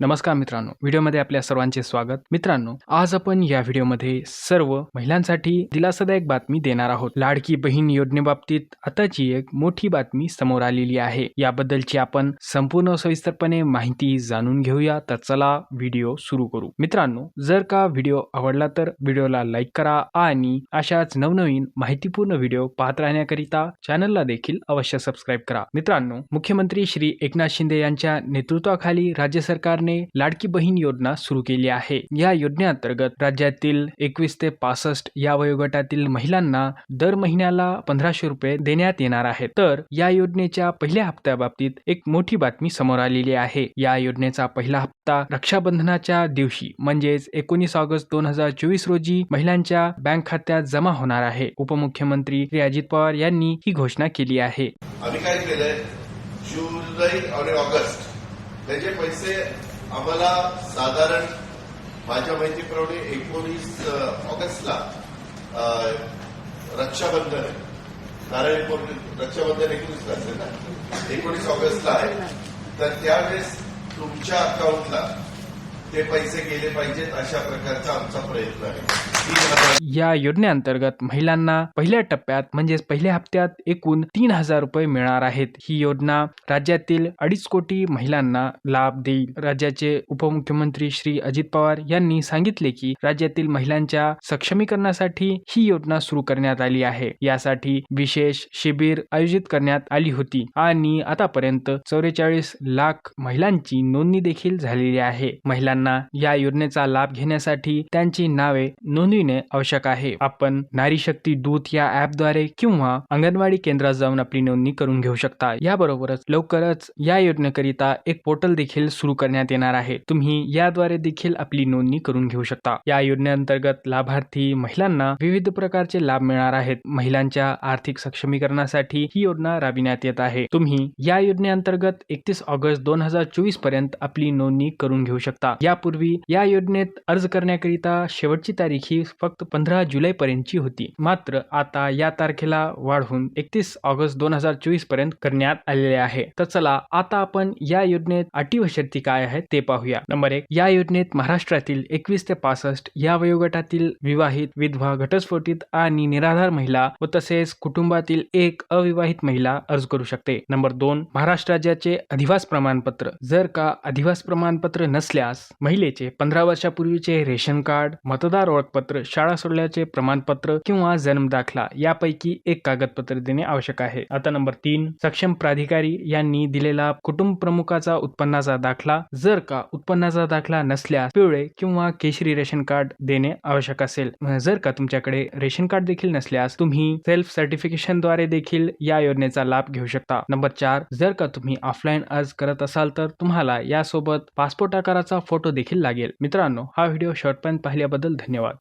नमस्कार मित्रांनो व्हिडिओमध्ये आपल्या सर्वांचे स्वागत. मित्रांनो आज आपण या व्हिडिओमध्ये सर्व महिलांसाठी दिलासादायक बातमी देणार आहोत. लाडकी बहीण योजनेबाबतीत आताची एक मोठी बातमी समोर आलेली आहे. याबद्दलची आपण संपूर्ण सविस्तरपणे माहिती जाणून घेऊया. तर चला व्हिडिओ सुरू करू. मित्रांनो जर का व्हिडिओ आवडला तर व्हिडिओला लाईक करा आणि अशाच नवनवीन माहितीपूर्ण व्हिडिओ पाहत राहण्याकरिता चॅनलला देखील अवश्य सबस्क्राईब करा. मित्रांनो मुख्यमंत्री श्री एकनाथ शिंदे यांच्या नेतृत्वाखाली राज्य सरकारने लाडकी बहीण योजना सुरू केली आहे. या योजनेअंतर्गत राज्यातील एकवीस ते पासष्ट या वयोगटातील महिलांना दर महिन्याला पंधराशे रुपये देण्यात येणार आहेत. तर या योजनेच्या पहिल्या हप्त्याबाबतीत एक मोठी बातमी समोर आलेली आहे. या योजनेचा पहिला हप्ता रक्षाबंधनाच्या दिवशी म्हणजेच एकोणीस ऑगस्ट दोन हजार चोवीस रोजी महिलांच्या बँक खात्यात जमा होणार आहे. उपमुख्यमंत्री श्री अजित पवार यांनी ही घोषणा केली आहे. आम्ही काय केलंय? जुलै आणि ऑगस्ट त्याचे पैसे आम्हाला साधारण माझ्या माहितीप्रमाणे एकोणीस ऑगस्टला रक्षाबंधन आहे. नारायण पौर्णिमा रक्षाबंधन एकोणीसला असेल ना? एकोणीस ऑगस्टला आहे. तर त्यावेळेस तुमच्या अकाउंटला ते पैसे गेले पाहिजेत अशा प्रकारचा आमचा प्रयत्न आहे. या योजनेअंतर्गत महिलांना पहिल्या टप्प्यात म्हणजेच पहिल्या हप्त्यात एकूण तीन हजार रुपये मिळणार आहेत. ही योजना राज्यातील अडीच कोटी महिलांना लाभ देईल. राज्याचे उपमुख्यमंत्री श्री अजित पवार यांनी सांगितले की राज्यातील महिलांच्या सक्षमीकरणासाठी ही योजना सुरू करण्यात आली आहे. यासाठी विशेष शिबिर आयोजित करण्यात आली होती आणि आतापर्यंत चौवेचाळीस लाख महिलांची नोंदणी देखील झालेली आहे. महिलांना या योजनेचा लाभ घेण्यासाठी त्यांची नावे नोंदविणे आवश्यक आहे. आपण नारी शक्ती दूत या ऍपद्वारे किंवा अंगणवाडी केंद्रात जाऊन आपली नोंदणी करून घेऊ शकता. याबरोबरच लवकरच या योजनेकरिता एक पोर्टल देखील सुरू करण्यात येणार आहे. तुम्ही याद्वारे देखील आपली नोंदणी करून घेऊ शकता. या योजनेअंतर्गत लाभार्थी महिलांना विविध प्रकारचे लाभ मिळणार आहेत. महिलांच्या आर्थिक सक्षमीकरणासाठी ही योजना राबविण्यात येत आहे. तुम्ही या योजनेअंतर्गत एकतीस ऑगस्ट दोन हजार चोवीसपर्यंत आपली नोंदणी करून घेऊ शकता. यापूर्वी या योजनेत अर्ज करण्याकरिता शेवटची तारीख ही फक्त पंधरा जुलै पर्यंतची होती. मात्र आता या तारखेला वाढवून एकतीस ऑगस्ट दोन हजार चोवीसपर्यंत करण्यात आलेले आहे. तर चला आता आपण या योजनेत अटी व शर्ती काय आहेत ते पाहूया. नंबर एक या योजनेत महाराष्ट्रातील एकवीस ते पासष्ट या वयोगटातील विवाहित विधवा घटस्फोटित आणि निराधार महिला व तसेच कुटुंबातील एक अविवाहित महिला अर्ज करू शकते. नंबर दोन महाराष्ट्र राज्याचे अधिवास प्रमाणपत्र. जर का अधिवास प्रमाणपत्र नसल्यास महिलेचे पंधरा वर्षापूर्वीचे रेशन कार्ड मतदार ओळखपत्र शाळा सोडल्याचे प्रमाणपत्र किंवा जन्म दाखला यापैकी एक कागदपत्र देणे आवश्यक आहे. आता नंबर तीन सक्षम प्राधिकारी यांनी दिलेला कुटुंब प्रमुखाचा उत्पन्नाचा दाखला जर का उत्पन्नाचा दाखला नसल्यास पिवळे किंवा केशरी रेशन कार्ड देणे आवश्यक असेल. जर का तुमच्याकडे रेशन कार्ड देखील नसल्यास तुम्ही सेल्फ सर्टिफिकेशनद्वारे देखील या योजनेचा लाभ घेऊ शकता. नंबर चार जर का तुम्ही ऑफलाईन अर्ज करत असाल तर तुम्हाला यासोबत पासपोर्ट आकाराचा फोटो देखील लागेल. मित्रांनो हा व्हिडिओ शॉर्ट पॅन पाहिल्याबद्दल धन्यवाद.